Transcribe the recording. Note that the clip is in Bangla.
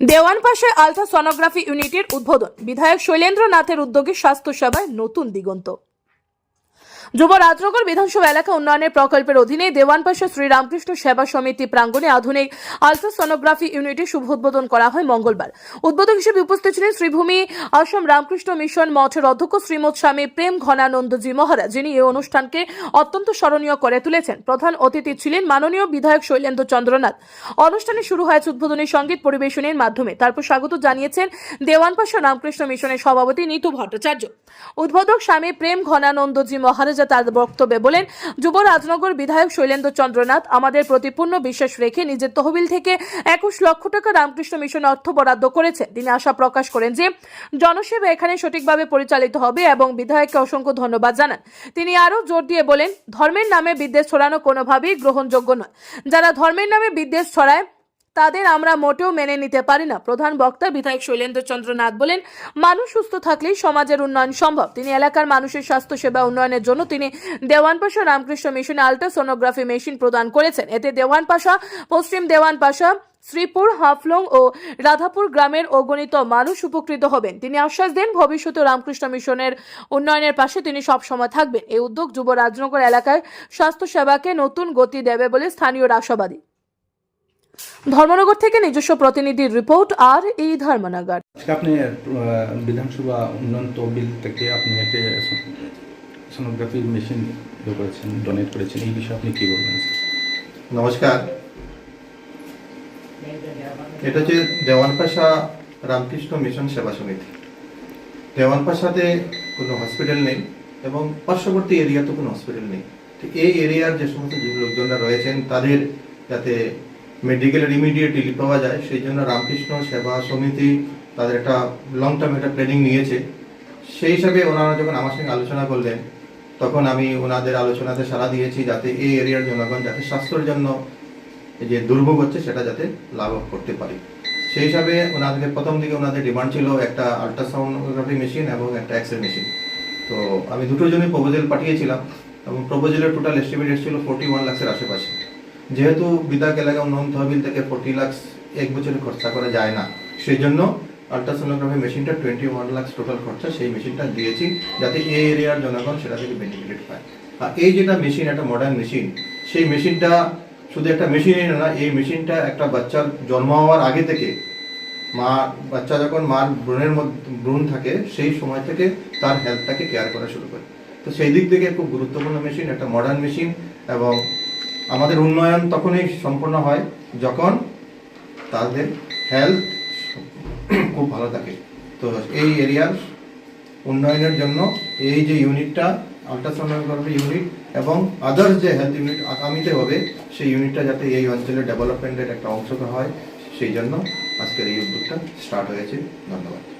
দেওয়ান পাশে আলট্রাসনোগ্রাফি ইউনিটের উদ্বোধন। বিধায়ক শৈলেন্দ্রনাথের উদ্যোগে স্বাস্থ্যসেবায় নতুন দিগন্ত। যুব রাজনগর বিধানসভা এলাকা উন্নয়নের প্রকল্পের অধীনে দেওয়ানপাশা শ্রীরামকৃষ্ণ সেবা সমিতি প্রাঙ্গণে আধুনিক আলট্রাসনোগ্রাফি ইউনিটের শুভ উদ্বোধন করা হয় মঙ্গলবার। উদ্বোধক হিসেবে উপস্থিত ছিলেন শ্রীভূমি আসাম রামকৃষ্ণ মিশন মঠের অধ্যক্ষ শ্রীমৎ স্বামী প্রেম ঘনানন্দজি মহারাজ, যিনি এই অনুষ্ঠানকে অত্যন্ত স্মরণীয় করে তুলেছেন। প্রধান অতিথি ছিলেন মাননীয় বিধায়ক শৈলেন্দ্র চন্দ্রনাথ। অনুষ্ঠানে শুরু হয়েছে উদ্বোধনী সংগীত পরিবেশনের মাধ্যমে। তারপর স্বাগত জানিয়েছেন দেওয়ানপাশা রামকৃষ্ণ মিশনের সভাপতি নিতু ভট্টাচার্য। উদ্বোধক স্বামী প্রেম ঘনানন্দজি মহারাজা তার বক্তব্যে বলেন, যুব রাজনগর বিধায়ক শৈলেন্দ্র চন্দ্রনাথ আমাদের প্রতিপূর্ণ বিশ্বাস রেখে নিজের তহবিল থেকে একুশ লক্ষ টাকা রামকৃষ্ণ মিশন অর্থ বরাদ্দ করেছে তিনি আশা প্রকাশ করেন যে, জনসেবা এখানে সঠিকভাবে পরিচালিত হবে এবং বিধায়ককে অসংখ্য ধন্যবাদ জানান। তিনি আরও জোর দিয়ে বলেন, ধর্মের নামে বিদ্বেষ ছড়ানো কোনোভাবেই গ্রহণযোগ্য নয়। যারা ধর্মের নামে বিদ্বেষ ছড়ায় তাদের আমরা মোটেও মেনে নিতে পারি না। প্রধান বক্তা বিধায়ক শৈলেন্দ্র চন্দ্র নাথ বলেন, মানুষ সুস্থ থাকলেই সমাজের উন্নয়ন সম্ভব। তিনি এলাকার মানুষের স্বাস্থ্য সেবা উন্নয়নের জন্য তিনি দেওয়ানপাশা রামকৃষ্ণ মিশনে আল্ট্রাসোনোগ্রাফি মেশিন প্রদান করেছেন। এতে দেওয়ানপাশা, পশ্চিম দেওয়ানপাশা, শ্রীপুর, হাফলং ও রাধাপুর গ্রামের অগণিত মানুষ উপকৃত হবেন। তিনি আশ্বাস দেন, ভবিষ্যতে রামকৃষ্ণ মিশনের উন্নয়নের পাশে তিনি সবসময় থাকবেন। এই উদ্যোগ যুব রাজনগর এলাকায় স্বাস্থ্য সেবাকে নতুন গতি দেবে বলে স্থানীয় আশাবাদী ধর্মনগর থেকে নিজস্ব প্রতিনিধির রিপোর্ট আর এই ধর্মনগর। আপনি বিধানসভা উন্নয়ন তহবিল থেকে আপনি একটা সোনোগ্রাফি মেশিন ইয়ে করেছেন ডোনেট করেছেন এই বিষয়ে আপনি কি বলবেন? নমস্কার। এটা হচ্ছে দেওয়ানপাশা রামকৃষ্ণ মিশন সেবা সমিতি। দেওয়ানপাশাতে কোনো হসপিটাল নেই এবং পার্শ্ববর্তী এরিয়াতে কোনো হসপিটাল নেই। তো এই এরিয়ার যে সমস্ত লোকজনরা রয়েছেন তাদের যাতে মেডিকেলের রিলিফ পাওয়া যায়। সেই জন্য রামকৃষ্ণ সেবা সমিতি তাদের একটা লং টার্ম একটা প্ল্যানিং নিয়েছে। সেই হিসাবে ওনারা যখন আমার সঙ্গে আলোচনা করলেন, তখন আমি ওনাদের আলোচনাতে সাড়া দিয়েছি যাতে এই এরিয়ার জনগণ যাতে স্বাস্থ্যের জন্য যে দুর্ভোগ হচ্ছে, সেটা যাতে লাভ করতে পারি। সেই হিসাবে ওনাদের প্রথম দিকে ওনাদের ডিমান্ড ছিল একটা আল্ট্রাসাউন্ডোগ্রাফি মেশিন এবং একটা এক্স মেশিন তো আমি দুটোর জন্য প্রপোজাল পাঠিয়েছিলাম এবং প্রপোজালের টোটাল এস্টিমেট এসেছিল ফোর্টি ওয়ান লাখের আশেপাশে। যেহেতু বিদাক এলাকা উন্নয়ন তহবিল থেকে ফোর্টি লাক্স এক বছরে খরচা করা যায় না। সেই জন্য আল্ট্রাসোনোগ্রাফি মেশিনটা টোয়েন্টি ওয়ান লাক্স টোটাল খরচা সেই মেশিনটা দিয়েছি যাতে এই এরিয়ার জনগণ সেটা থেকে বেনিফিট পায়। আর এই যেটা মেশিন একটা মডার্ন মেশিন সেই মেশিনটা শুধু একটা মেশিনই না, এই মেশিনটা একটা বাচ্চার জন্ম হওয়ার আগে থেকে মা, বাচ্চা যখন মার ভ্রূণের মধ্যে ভ্রূণ থাকে, সেই সময় থেকে তার হেলথটাকে কেয়ার করা শুরু করে। তো সেই দিক থেকে খুব গুরুত্বপূর্ণ মেশিন একটা মডার্ন মেশিন এবং আমাদের উন্নয়ন তখনই সম্পূর্ণ হয় যখন তাদের হেলথ খুব ভালো থাকে। তো এই এরিয়ার উন্নয়নের জন্য এই যে ইউনিটটা আল্ট্রাসোনোগ্রাফি ইউনিট এবং আদার্স যে হেলথ ইউনিট আগামীতে হবে, সেই ইউনিটটা যাতে এই অঞ্চলের ডেভেলপমেন্টের একটা অংশ হয়, সেই জন্য আজকের এই উদ্যোগটা স্টার্ট হয়েছে। ধন্যবাদ।